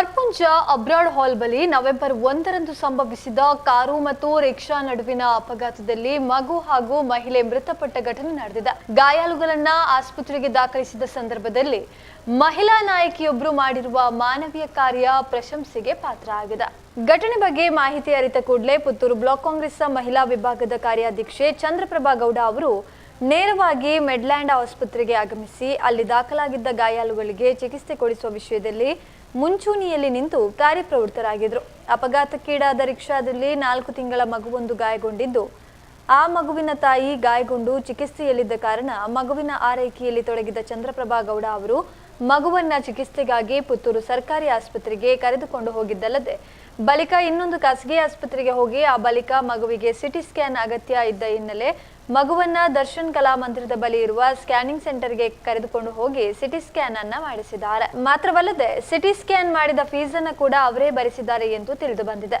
ಸರ್ಪಂಚ abroad ಹಾಲ್ ಬಳಿ November ಒಂದರಂದು ಸಂಭವಿಸಿದ ಕಾರು ಮತ್ತು ರಿಕ್ಷಾ ನಡುವಿನ ಅಪಘಾತದಲ್ಲಿ ಮಗು ಹಾಗೂ ಮಹಿಳೆ ಮೃತಪಟ್ಟ ಘಟನೆ ನಡೆದಿದೆ. ಗಾಯಾಳುಗಳನ್ನ ಆಸ್ಪತ್ರೆಗೆ ದಾಖಲಿಸಿದ ಸಂದರ್ಭದಲ್ಲಿ ಮಹಿಳಾ ನಾಯಕಿಯೊಬ್ಬರು ಮಾಡಿರುವ ಮಾನವೀಯ ಕಾರ್ಯ ಪ್ರಶಂಸೆಗೆ ಪಾತ್ರ ಆಗಿದೆ ಘಟನೆ ಬಗ್ಗೆ ಮಾಹಿತಿ ಅರಿತ ಕೂಡಲೇ ಪುತ್ತೂರು ಬ್ಲಾಕ್ ಕಾಂಗ್ರೆಸ್ ಮಹಿಳಾ ವಿಭಾಗದ ಕಾರ್ಯಾಧ್ಯಕ್ಷೆ ಚಂದ್ರಪ್ರಭಾ ಗೌಡ ಅವರು ನೇರವಾಗಿ ಮೆಡ್ಲ್ಯಾಂಡ್ ಆಸ್ಪತ್ರೆಗೆ ಆಗಮಿಸಿ ಅಲ್ಲಿ ದಾಖಲಾಗಿದ್ದ ಗಾಯಾಳುಗಳಿಗೆ ಚಿಕಿತ್ಸೆ ಕೊಡಿಸುವ ವಿಷಯದಲ್ಲಿ ಮುಂಚೂಣಿಯಲ್ಲಿ ನಿಂತು ಕಾರ್ಯಪ್ರವೃತ್ತರಾಗಿದ್ದರು ಅಪಘಾತಕ್ಕೀಡಾದ ರಿಕ್ಷಾದಲ್ಲಿ ನಾಲ್ಕು ತಿಂಗಳ ಮಗುವೊಂದು ಗಾಯಗೊಂಡಿದ್ದು, ಆ ಮಗುವಿನ ತಾಯಿ ಗಾಯಗೊಂಡು ಚಿಕಿತ್ಸೆಯಲ್ಲಿದ್ದ ಕಾರಣ ಮಗುವಿನ ಆರೈಕೆಯಲ್ಲಿ ತೊಡಗಿದ ಚಂದ್ರಪ್ರಭಾ ಗೌಡ ಅವರು ಮಗುವನ್ನ ಚಿಕಿತ್ಸೆಗಾಗಿ ಪುತ್ತೂರು ಸರ್ಕಾರಿ ಆಸ್ಪತ್ರೆಗೆ ಕರೆದುಕೊಂಡು ಹೋಗಿದ್ದಲ್ಲದೆ ಬಳಿಕ ಇನ್ನೊಂದು ಖಾಸಗಿ ಆಸ್ಪತ್ರೆಗೆ ಹೋಗಿ ಆ ಬಳಿಕ ಮಗುವಿಗೆ ಸಿಟಿ ಸ್ಕ್ಯಾನ್ ಅಗತ್ಯ ಇದ್ದ ಹಿನ್ನೆಲೆ ಮಗುವನ್ನ ದರ್ಶನ್ ಕಲಾ ಮಂದಿರದ ಬಳಿ ಇರುವ ಸ್ಕ್ಯಾನಿಂಗ್ ಸೆಂಟರ್ಗೆ ಕರೆದುಕೊಂಡು ಹೋಗಿ ಸಿಟಿ ಸ್ಕ್ಯಾನ್ ಅನ್ನ ಮಾಡಿಸಿದ್ದಾರೆ. ಮಾತ್ರವಲ್ಲದೆ ಸಿಟಿ ಸ್ಕ್ಯಾನ್ ಮಾಡಿದ ಫೀಸ್ ಅನ್ನ ಕೂಡ ಅವರೇ ಭರಿಸಿದ್ದಾರೆ ಎಂದು ತಿಳಿದು ಬಂದಿದೆ.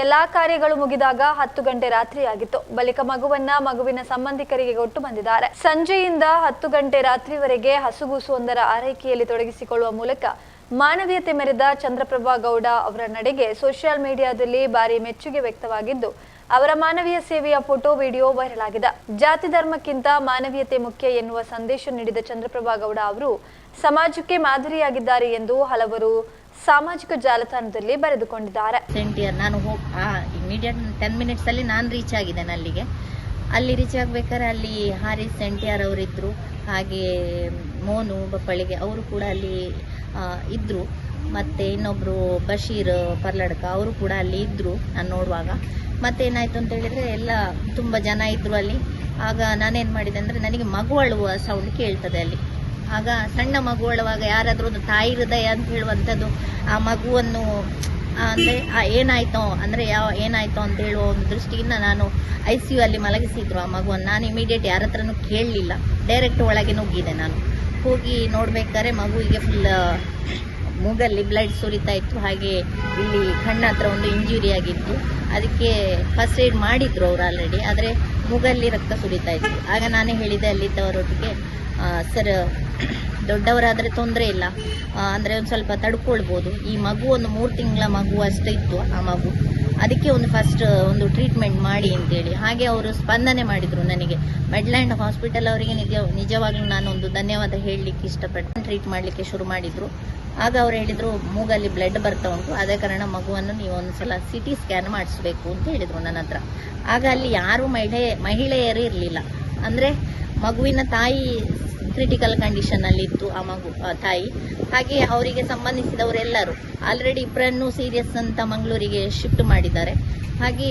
ಎಲ್ಲಾ ಕಾರ್ಯಗಳು ಮುಗಿದಾಗ ಹತ್ತು ಗಂಟೆ ರಾತ್ರಿಯಾಗಿತ್ತು ಬಳಿಕ ಮಗುವನ್ನ ಮಗುವಿನ ಸಂಬಂಧಿಕರಿಗೆ ಕೊಟ್ಟು ಬಂದಿದ್ದಾರೆ. ಸಂಜೆಯಿಂದ ಹತ್ತು ಗಂಟೆ ರಾತ್ರಿವರೆಗೆ ಹಸುಗೂಸುವೊಂದರ ಆರೈಕೆಯಲ್ಲಿ ತೊಡಗಿಸಿಕೊಳ್ಳುವ ಮೂಲಕ ಮಾನವೀಯತೆ ಮೆರೆದ ಚಂದ್ರಪ್ರಭಾ ಗೌಡ ಅವರ ನಡೆಗೆ ಸೋಷಿಯಲ್ ಮೀಡಿಯಾದಲ್ಲಿ ಭಾರಿ ಮೆಚ್ಚುಗೆ ವ್ಯಕ್ತವಾಗಿದ್ದು, ಅವರ ಮಾನವೀಯ ಸೇವೆಯ ಫೋಟೋ, ವಿಡಿಯೋ ವೈರಲ್ ಆಗಿದೆ. ಜಾತಿ ಧರ್ಮಕ್ಕಿಂತ ಮಾನವೀಯತೆ ಮುಖ್ಯ ಎನ್ನುವ ಸಂದೇಶ ನೀಡಿದ ಚಂದ್ರಪ್ರಭಾ ಗೌಡ ಅವರು ಸಮಾಜಕ್ಕೆ ಮಾದರಿಯಾಗಿದ್ದಾರೆ ಎಂದು ಹಲವರು ಸಾಮಾಜಿಕ ಜಾಲತಾಣದಲ್ಲಿ ಬರೆದುಕೊಂಡಿದ್ದಾರೆ. ನಾನು ಟೆನ್ ಮಿನಿಟ್ಸಲ್ಲಿ ನಾನು ರೀಚ್ ಆಗಿದ್ದೇನೆ ಅಲ್ಲಿಗೆ. ಅಲ್ಲಿ ರೀಚ್ ಆಗ್ಬೇಕಾದ್ರೆ ಅಲ್ಲಿ ಹಾರಿಸ್ ಸೆಂಟಿಯಾರ್ ಅವರಿದ್ರು, ಹಾಗೆ ಮೋನು ಬಪ್ಪಳಿಗೆ, ಅವರು ಕೂಡ ಅಲ್ಲಿ ಆ, ಇದ್ರು. ಮತ್ತು ಇನ್ನೊಬ್ಬರು ಬಶೀರ್ ಪರ್ಲಡ್ಕ ಅವರು ಕೂಡ ಅಲ್ಲಿ ಇದ್ದರು ನಾನು ನೋಡುವಾಗ. ಮತ್ತೇನಾಯಿತು ಅಂತ ಹೇಳಿದರೆ ಎಲ್ಲ ತುಂಬ ಜನ ಇದ್ದರು ಅಲ್ಲಿ. ಆಗ ನಾನೇನು ಮಾಡಿದೆ ಅಂದರೆ ನನಗೆ ಮಗು ಸೌಂಡ್ ಕೇಳ್ತದೆ ಅಲ್ಲಿ. ಆಗ ಸಣ್ಣ ಮಗು ಅಳುವಾಗ ಯಾರಾದರೂ ಒಂದು ತಾಯಿ ಹೃದಯ ಅಂತ ಹೇಳುವಂಥದ್ದು ಆ ಮಗುವನ್ನು ಅಂದರೆ ಏನಾಯ್ತೋ ಅಂದ್ರೆ ಯಾವ ಏನಾಯ್ತೋ ಅಂತ ಹೇಳುವ ಒಂದು ದೃಷ್ಟಿಯಿಂದ ನಾನು ಐ ಸಿ ಯು ಅಲ್ಲಿ ಮಲಗಿಸಿದ್ರು ಆ ಮಗುವನ್ನು. ನಾನು ಇಮಿಡಿಯೇಟ್ ಯಾರ ಹತ್ರನೂ ಕೇಳಲಿಲ್ಲ. ಡೈರೆಕ್ಟ್ ಒಳಗೆ ನುಗ್ಗಿದೆ ನಾನು. ಹೋಗಿ ನೋಡ್ಬೇಕಾದ್ರೆ ಮಗುವಿಗೆ ಫುಲ್ ಮೂಗಲ್ಲಿ ಬ್ಲಡ್ ಸುರಿತಾ ಇತ್ತು. ಹಾಗೆ ಇಲ್ಲಿ ಕಣ್ಣ ಹತ್ರ ಒಂದು ಇಂಜುರಿ ಆಗಿತ್ತು. ಅದಕ್ಕೆ ಫಸ್ಟ್ ಏಡ್ ಮಾಡಿದ್ರು ಅವರು ಆಲ್ರೆಡಿ ಆದರೆ ಮೂಗಲ್ಲಿ ರಕ್ತ ಸುರಿತಾ ಇತ್ತು. ಆಗ ನಾನೇ ಹೇಳಿದೆ ಅಲ್ಲಿದ್ದವರೊಟ್ಟಿಗೆ ಸರ್ ದೊಡ್ಡವರಾದರೆ ತೊಂದರೆ ಇಲ್ಲ. ಅಂದರೆ ಒಂದು ಸ್ವಲ್ಪ ತಡ್ಕೊಳ್ಬೋದು. ಈ ಮಗು ಒಂದು ಮೂರು ತಿಂಗಳ ಮಗು ಅಷ್ಟೇ ಇತ್ತು, ಆ ಮಗು. ಅದಕ್ಕೆ ಒಂದು ಫಸ್ಟ್ ಒಂದು ಟ್ರೀಟ್ಮೆಂಟ್ ಮಾಡಿ ಅಂತೇಳಿ. ಹಾಗೆ ಅವರು ಸ್ಪಂದನೆ ಮಾಡಿದರು ನನಗೆ. ಮೆಡ್ಲ್ಯಾಂಡ್ ಹಾಸ್ಪಿಟಲ್ ಅವರಿಗೆ ನಿಜ, ನಿಜವಾಗ್ಲೂ ನಾನು ಒಂದು ಧನ್ಯವಾದ ಹೇಳಲಿಕ್ಕೆ ಇಷ್ಟಪಟ್ಟು ಟ್ರೀಟ್ ಮಾಡಲಿಕ್ಕೆ ಶುರು ಮಾಡಿದರು. ಆಗ ಅವರು ಹೇಳಿದರು, ಮೂಗಲ್ಲಿ ಬ್ಲಡ್ ಬರ್ತಾ ಉಂಟು. ಅದೇ ಕಾರಣ ಮಗುವನ್ನು ನೀವು ಒಂದು ಸಲ ಸಿ ಟಿ ಸ್ಕ್ಯಾನ್ ಮಾಡಿಸ್ಬೇಕು ಅಂತ ಹೇಳಿದರು ನನ್ನ ಹತ್ರ. ಆಗ ಅಲ್ಲಿ ಯಾರೂ ಮಹಿಳೆ, ಮಹಿಳೆಯರು ಇರಲಿಲ್ಲ. ಅಂದರೆ ಮಗುವಿನ ತಾಯಿ ಕ್ರಿಟಿಕಲ್ ಕಂಡೀಷನಲ್ಲಿತ್ತು ಆ ಮಗು ತಾಯಿ. ಹಾಗೆ ಅವರಿಗೆ ಸಂಬಂಧಿಸಿದವರೆಲ್ಲರೂ ಆಲ್ರೆಡಿ ಇಬ್ಬರನ್ನು ಸೀರಿಯಸ್ ಅಂತ ಮಂಗಳೂರಿಗೆ ಶಿಫ್ಟ್ ಮಾಡಿದ್ದಾರೆ. ಹಾಗೆ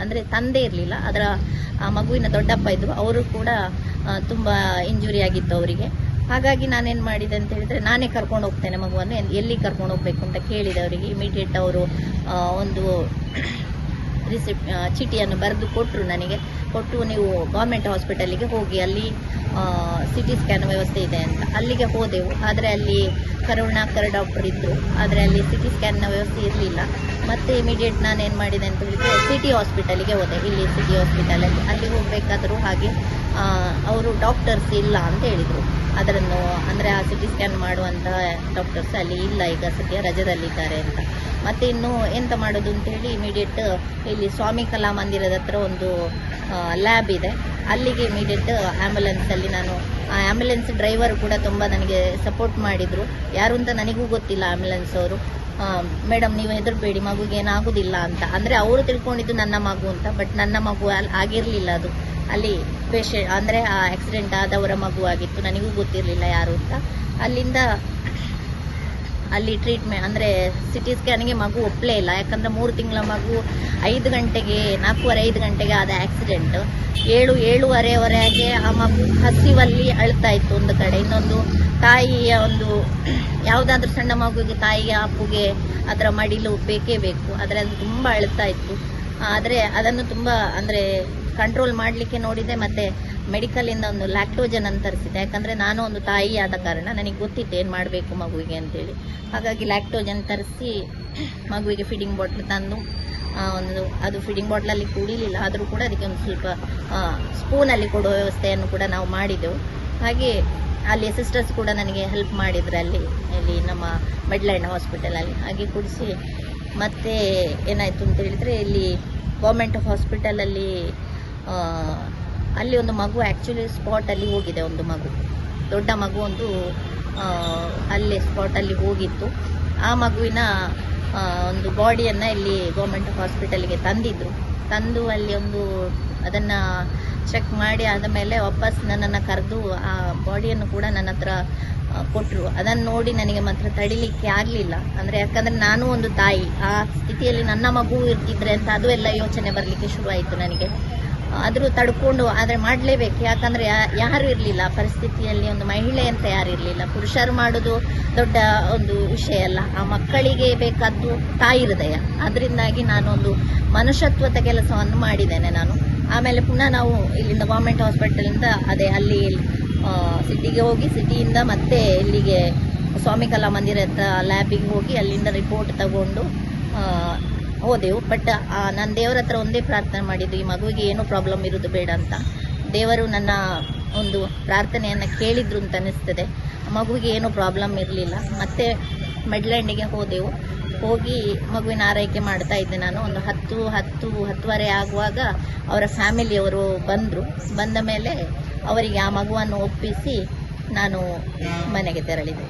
ಅಂದರೆ ತಂದೆ ಇರಲಿಲ್ಲ, ಅದರ ಮಗುವಿನ ದೊಡ್ಡಪ್ಪ ಇದ್ದರು ಅವರು ಕೂಡ ತುಂಬ ಇಂಜುರಿ ಆಗಿತ್ತು ಅವರಿಗೆ. ಹಾಗಾಗಿ ನಾನೇನು ಮಾಡಿದೆ ಅಂತ ಹೇಳಿದ್ರೆ, ನಾನೇ ಕರ್ಕೊಂಡು ಹೋಗ್ತೇನೆ ಮಗುವನ್ನು ಎಲ್- ಎಲ್ಲಿ ಕರ್ಕೊಂಡು ಹೋಗಬೇಕು ಅಂತ ಕೇಳಿದೆ ಅವರಿಗೆ. ಇಮಿಡಿಯೇಟ್ ಅವರು ಒಂದು ರಿಸಿಪ್ಟ್ ಚೀಟಿಯನ್ನು ಬರೆದು ಕೊಟ್ಟರು ನನಗೆ. ಕೊಟ್ಟು ನೀವು ಗೌರ್ಮೆಂಟ್ ಹಾಸ್ಪಿಟಲಿಗೆ ಹೋಗಿ ಅಲ್ಲಿ ಸಿ ಟಿ ಸ್ಕ್ಯಾನ್ ವ್ಯವಸ್ಥೆ ಇದೆ ಅಂತ. ಅಲ್ಲಿಗೆ ಹೋದೆವು. ಆದರೆ ಅಲ್ಲಿ ಕರುಣಾಕರ ಡಾಕ್ಟರ್ ಇದ್ದರು ಆದರೆ ಅಲ್ಲಿ ಸಿ ಟಿ ಸ್ಕ್ಯಾನ್ನ ವ್ಯವಸ್ಥೆ ಇರಲಿಲ್ಲ. ಮತ್ತೆ ಇಮಿಡಿಯೇಟ್ ನಾನು ಏನು ಮಾಡಿದೆ ಅಂತ ಹೇಳಿದರೆ ಸಿಟಿ ಹಾಸ್ಪಿಟಲಿಗೆ ಹೋದೆ. ಇಲ್ಲಿ ಸಿಟಿ ಹಾಸ್ಪಿಟಲಲ್ಲಿ ಅಲ್ಲಿ. ಹೋಗಬೇಕಾದರೂ ಹಾಗೆ ಅವರು ಡಾಕ್ಟರ್ಸ್ ಇಲ್ಲ ಅಂತ ಹೇಳಿದರು. ಅದರನ್ನು ಅಂದರೆ ಆ ಸಿ ಟಿ ಸ್ಕ್ಯಾನ್ ಮಾಡುವಂತಹ ಡಾಕ್ಟರ್ಸ್ ಅಲ್ಲಿ ಇಲ್ಲ. ಈಗ ಸದ್ಯ ರಜದಲ್ಲಿದ್ದಾರೆ ಅಂತ. ಮತ್ತೆ ಇನ್ನು ಎಂತ ಮಾಡೋದು ಅಂತೇಳಿ ಇಮಿಡಿಯೇಟ್ ಇಲ್ಲಿ ಸ್ವಾಮಿ ಕಲಾ ಮಂದಿರದ ಹತ್ರ ಒಂದು ಲ್ಯಾಬ್ ಇದೆ. ಅಲ್ಲಿಗೆ ಇಮಿಡಿಯೇಟ್ ಆ್ಯಂಬುಲೆನ್ಸಲ್ಲಿ ನಾನು, ಆ ಆ್ಯಂಬುಲೆನ್ಸ್ ಡ್ರೈವರ್ ಕೂಡ ತುಂಬ ನನಗೆ ಸಪೋರ್ಟ್ ಮಾಡಿದರು. ಯಾರು ಅಂತ ನನಗೂ ಗೊತ್ತಿಲ್ಲ ಆ್ಯಂಬುಲೆನ್ಸ್ ಅವರು. ಮೇಡಮ್, ನೀವು ಹೆದರಬೇಡಿ, ಮಗುಗೆ ಏನಾಗೋದಿಲ್ಲ ಅಂತ. ಅಂದರೆ ಅವರು ತಿಳ್ಕೊಂಡಿದ್ದು ನನ್ನ ಮಗು ಅಂತ, ಬಟ್ ನನ್ನ ಮಗು ಅಲ್ಲಿ ಆಗಿರಲಿಲ್ಲ ಅದು. ಅಲ್ಲಿ ಪೇಷಂಟ್ ಅಂದರೆ ಆ ಆಕ್ಸಿಡೆಂಟ್ ಆದವರ ಮಗು ಆಗಿತ್ತು, ನನಗೂ ಗೊತ್ತಿರಲಿಲ್ಲ ಯಾರು ಅಂತ. ಅಲ್ಲಿಂದ ಅಲ್ಲಿ ಟ್ರೀಟ್ಮೆಂಟ್ ಅಂದರೆ ಸಿಟಿ ಸ್ಕ್ಯಾನಿಗೆ ಮಗು ಒಪ್ಪಲೇ ಇಲ್ಲ. ಯಾಕಂದರೆ ಮೂರು ತಿಂಗಳ ಮಗು ಐದು ಗಂಟೆಗೆ, ನಾಲ್ಕೂವರೆ, ಐದು ಗಂಟೆಗೆ ಆದ ಆಕ್ಸಿಡೆಂಟ್ ಏಳು, ಏಳುವರೆವರೆಗೆ ಆ ಮಗು ಹಸಿವಲ್ಲಿ ಅಳ್ತಾ ಇತ್ತು ಒಂದು ಕಡೆ. ಇನ್ನೊಂದು ತಾಯಿಯ ಒಂದು ಯಾವುದಾದ್ರೂ ಸಣ್ಣ ಮಗುವಿಗೆ, ತಾಯಿಗೆ, ಅಪ್ಪುಗೆ ಅದರ ಮಡಿಲು ಬೇಕೇ ಬೇಕು. ಆದರೆ ಅದು ತುಂಬ ಅಳ್ತಾ ಇತ್ತು. ಆದರೆ ಅದನ್ನು ತುಂಬ ಅಂದರೆ ಕಂಟ್ರೋಲ್ ಮಾಡಲಿಕ್ಕೆ ನೋಡಿದೆ, ಮತ್ತು ಮೆಡಿಕಲಿಂದ ಒಂದು ಲ್ಯಾಕ್ಟೋಜನ್ ಅಂತ ತರಿಸಿದೆ. ಯಾಕಂದರೆ ನಾನು ಒಂದು ತಾಯಿ ಆದ ಕಾರಣ ನನಗೆ ಗೊತ್ತಿತ್ತು ಏನು ಮಾಡಬೇಕು ಮಗುವಿಗೆ ಅಂತೇಳಿ. ಹಾಗಾಗಿ ಲ್ಯಾಕ್ಟೋಜನ್ ತರಿಸಿ ಮಗುವಿಗೆ ಫೀಡಿಂಗ್ ಬಾಟ್ಲ್ ತಂದು ಒಂದು ಅದು ಫೀಡಿಂಗ್ ಬಾಟ್ಲಲ್ಲಿ ಕುಡಿಲಿಲ್ಲ. ಆದರೂ ಕೂಡ ಅದಕ್ಕೆ ಒಂದು ಸ್ವಲ್ಪ ಸ್ಪೂನಲ್ಲಿ ಕೊಡುವ ವ್ಯವಸ್ಥೆಯನ್ನು ಕೂಡ ನಾವು ಮಾಡಿದೆವು. ಹಾಗೆ ಅಲ್ಲಿ ಸಿಸ್ಟರ್ಸ್ ಕೂಡ ನನಗೆ ಹೆಲ್ಪ್ ಮಾಡಿದ್ರು ಅಲ್ಲಿ ಇಲ್ಲಿ ನಮ್ಮ ಮಿಡ್ಲ್ಯಾಂಡ್ ಹಾಸ್ಪಿಟಲಲ್ಲಿ ಹಾಗೆ ಕುಡಿಸಿ ಮತ್ತೆ ಏನಾಯಿತು ಅಂತ ಹೇಳಿದರೆ ಇಲ್ಲಿ ಗೌರ್ಮೆಂಟ್ ಹಾಸ್ಪಿಟಲಲ್ಲಿ ಅಲ್ಲಿ ಒಂದು ಮಗು ಆ್ಯಕ್ಚುಲಿ ಸ್ಪಾಟಲ್ಲಿ ಹೋಗಿದೆ, ಒಂದು ಮಗು. ದೊಡ್ಡ ಮಗು ಒಂದು ಅಲ್ಲಿ ಸ್ಪಾಟಲ್ಲಿ ಹೋಗಿತ್ತು. ಆ ಮಗುವಿನ ಒಂದು ಬಾಡಿಯನ್ನು ಇಲ್ಲಿ ಗೌರ್ಮೆಂಟ್ ಹಾಸ್ಪಿಟಲ್ಗೆ ತಂದಿದ್ದರು ತಂದು ಅಲ್ಲಿ ಒಂದು ಅದನ್ನು ಚೆಕ್ ಮಾಡಿ ಆದ ಮೇಲೆ ವಾಪಸ್ ನನ್ನನ್ನು ಕರೆದು ಆ ಬಾಡಿಯನ್ನು ಕೂಡ ನನ್ನ ಹತ್ರ ಕೊಟ್ಟರು ಅದನ್ನು ನೋಡಿ ನನಗೆ ಮಾತ್ರ ತಡಿಲಿಕ್ಕೆ ಆಗಲಿಲ್ಲ. ಅಂದರೆ ಯಾಕಂದರೆ ನಾನು ಒಂದು ತಾಯಿ. ಆ ಸ್ಥಿತಿಯಲ್ಲಿ ನನ್ನ ಮಗು ಇರ್ತಿದ್ರೆ ಅಂತ ಅದು ಎಲ್ಲ ಯೋಚನೆ ಬರಲಿಕ್ಕೆ ಶುರುವಾಯಿತು ನನಗೆ. ಆದರೂ ತಡ್ಕೊಂಡು ಆದರೆ ಮಾಡಲೇಬೇಕು. ಯಾಕಂದರೆ ಯಾರು ಇರಲಿಲ್ಲ. ಪರಿಸ್ಥಿತಿಯಲ್ಲಿ ಒಂದು ಮಹಿಳೆ ಅಂತ ಯಾರು ಇರಲಿಲ್ಲ. ಪುರುಷರು ಮಾಡೋದು ದೊಡ್ಡ ಒಂದು ವಿಷಯ ಅಲ್ಲ. ಆ ಮಕ್ಕಳಿಗೆ ಬೇಕಾದ್ದು ತಾಯಿ ಹೃದಯ. ಅದರಿಂದಾಗಿ ನಾನೊಂದು ಮನುಷ್ಯತ್ವದ ಕೆಲಸವನ್ನು ಮಾಡಿದ್ದೇನೆ ನಾನು. ಆಮೇಲೆ ಪುನಃ ನಾವು ಇಲ್ಲಿಂದ ಗೌರ್ಮೆಂಟ್ ಹಾಸ್ಪಿಟಲಿಂದ ಅದೇ ಅಲ್ಲಿ ಸಿಟಿಗೆ ಹೋಗಿ ಸಿಟಿಯಿಂದ ಮತ್ತೆ ಇಲ್ಲಿಗೆ ಸ್ವಾಮಿ ಕಲಾ ಹತ್ರ ಲ್ಯಾಬಿಗೆ ಹೋಗಿ ಅಲ್ಲಿಂದ ರಿಪೋರ್ಟ್ ತಗೊಂಡು ಹೋದೆವು ಬಟ್ ನಾನು ದೇವರ ಹತ್ರ ಒಂದೇ ಪ್ರಾರ್ಥನೆ ಮಾಡಿದ್ದು, ಈ ಮಗುವಿಗೆ ಏನೂ ಪ್ರಾಬ್ಲಮ್ ಇರೋದು ಬೇಡ ಅಂತ. ದೇವರು ನನ್ನ ಒಂದು ಪ್ರಾರ್ಥನೆಯನ್ನು ಕೇಳಿದ್ರು ಅಂತ ಅನ್ನಿಸ್ತದೆ ಮಗುವಿಗೆ ಏನೂ ಪ್ರಾಬ್ಲಮ್ ಇರಲಿಲ್ಲ. ಮತ್ತೆ ಮೆಡ್ಲ್ಯಾಂಡಿಗೆ ಹೋದೆವು. ಹೋಗಿ ಮಗುವಿನ ಆರೈಕೆ ಮಾಡ್ತಾ ಇದ್ದೆ ನಾನು. ಒಂದು ಹತ್ತು ಹತ್ತು, ಹತ್ತುವರೆ ಆಗುವಾಗ ಅವರ ಫ್ಯಾಮಿಲಿಯವರು ಬಂದರು. ಬಂದ ಮೇಲೆ ಅವರಿಗೆ ಆ ಮಗುವನ್ನು ಒಪ್ಪಿಸಿ ನಾನು ಮನೆಗೆ ತೆರಳಿದೆ.